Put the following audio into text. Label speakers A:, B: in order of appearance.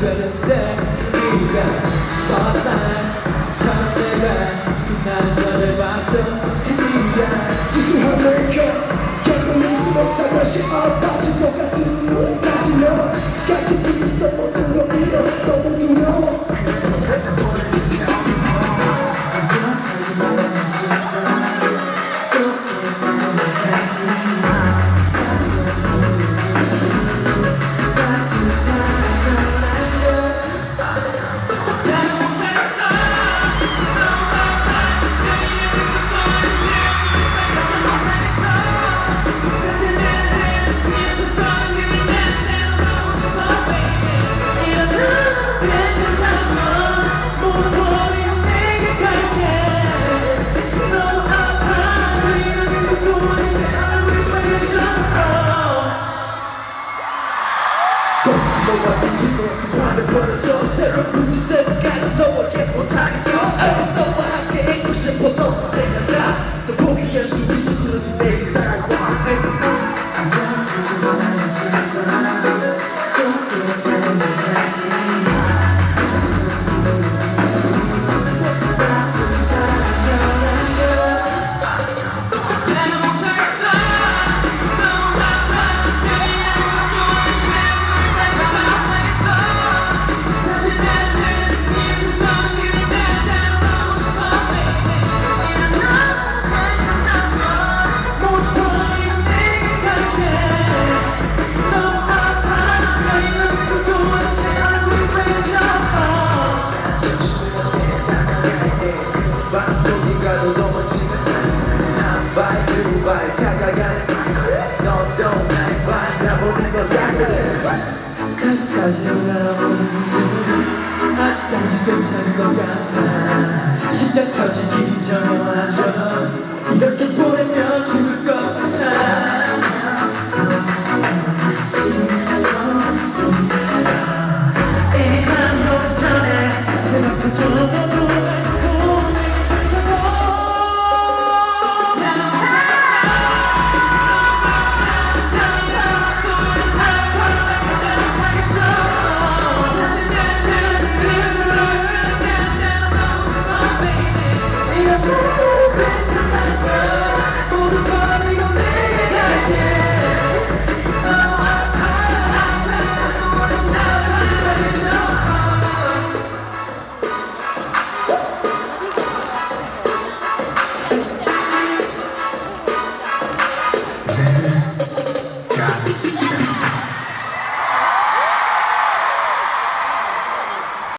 A: 되는데 네가 spotlight처럼 내가 빛나는 너를 봤어. 그 네가
B: 수수한 메이크업 겪을수록 살며시 아파질 것 같은 노래까지 너 가끔 있어 Exactly. 난 바이 두 바이 다가가는 너도 날 바라보는 것 같아 가슴까지 올라오는 숨 아직까지 괜찮은 것 같아. 심장 터지기 전에 와줘 이렇게 보내면 죽을 것